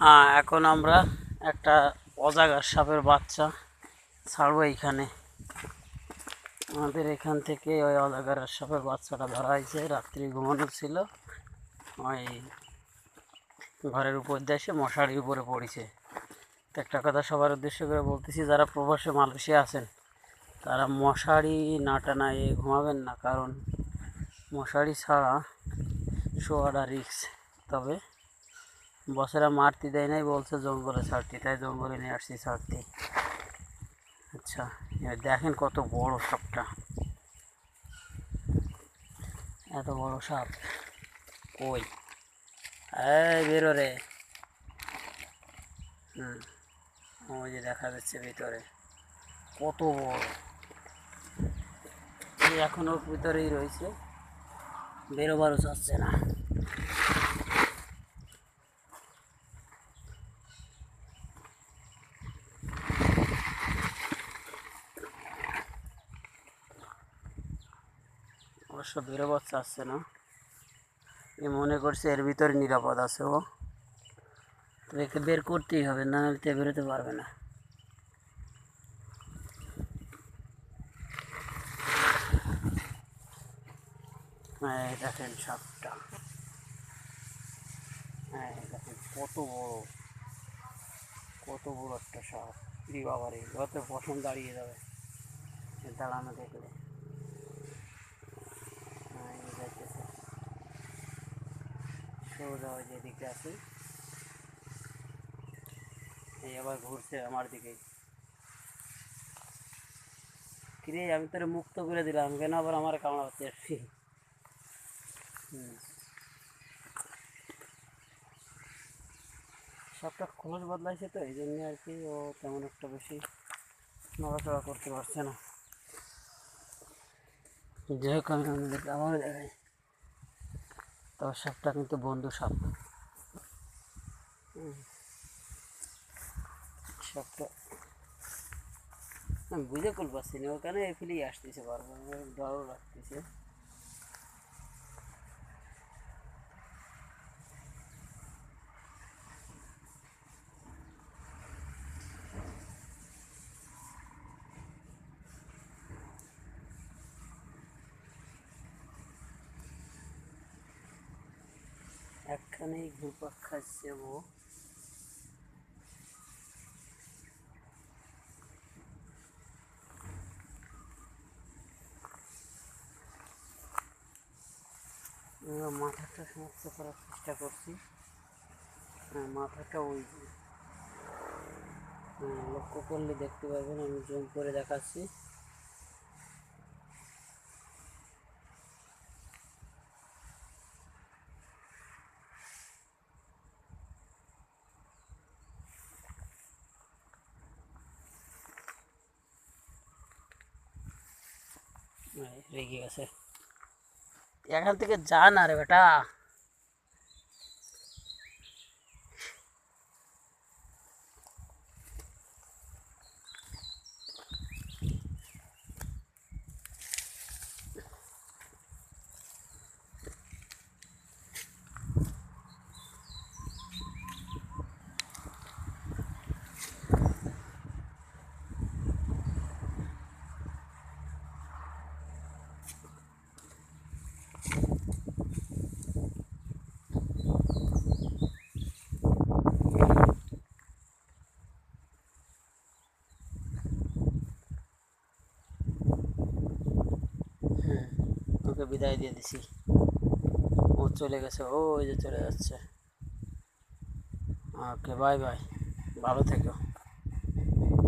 হ্যাঁ এখন আমরা একটা অজাগার সাপের বাচ্চা ছাড়বো এইখানে। আমাদের এখান থেকে ওই অজাগার সাপের বাচ্চাটা ধরা হয়েছে। রাত্রি ঘুমানো ছিল। ওই ঘরের উপর দিয়ে এসে মশারির উপরে পড়েছে। তো একটা কথা সবার উদ্দেশ্য করে বলতেছি, যারা প্রবাসে মালয়েশিয়া আছেন, তারা মশারি না টানায় ঘুমাবেন না। কারণ মশারি ছাড়া শোয়াটা রিক্স তবে বসেরা মারতে দেয় নাই, বলছে জঙ্গলে ছাড়তে। তাই জঙ্গলে নিয়ে আসছি ছাড়তে। আচ্ছা এবার দেখেন কত বড় সাপটা। এত বড় সাপ। কই? বেরো রে। হুম, ওই যে দেখা যাচ্ছে ভিতরে। কত বড়। এই এখনও ভিতরেই রয়েছে। বেরোবারও চাচ্ছে না। অবশ্য বেরোবার চাচ্ছে না। এ মনে করছে এর ভিতরে নিরাপদ আছে ও। তো একে বের করতেই হবে, না হলে তো বেরোতে পারবে না। দেখেন সাপটা। হ্যাঁ দেখেন কত বড় কত বড় একটা সাপ। রি বাবারে যত পছন্দ দাঁড়িয়ে যাবে। দাঁড়ানো দেখলে হ্যাঁ, এই যাইতেছে। সোজা ওই যেদিকে আছে। এই আবার ঘুরছে আমার দিকেই কিরে, আমি তোরে মুক্ত করে দিলাম, কেন আবার আমার কামড়াতে আসছি সবটা খোলস বদলাইছে তো, এই জন্য আর কি ও তেমন একটা বেশি নড়াচড়া করতে পারছে না। যাই হোক, আমি আবারও দেখাই তবে সাপটা কিন্তু বন্ধু সাপ। সাপটা বুঝে কল পাচ্ছি না ওখানে ফেলেই আসতেছে, বারবার ডরও লাগতেছে। একখানেই ঘুরপাক খাচ্ছে ও মাথাটা শনাক্ত করার চেষ্টা করছি হ্যাঁ মাথাটা ওই। হ্যাঁ, লক্ষ্য করলে দেখতে পাবেন আমি জুম করে দেখাচ্ছি রেগে গেছে। এখান থেকে যা না রে বেটা হ্যাঁ ওকে বিদায় দিয়ে দিছি। ও চলে গেছে ও ওই যে চলে যাচ্ছে। ওকে বাই বাই ভালো থেকো।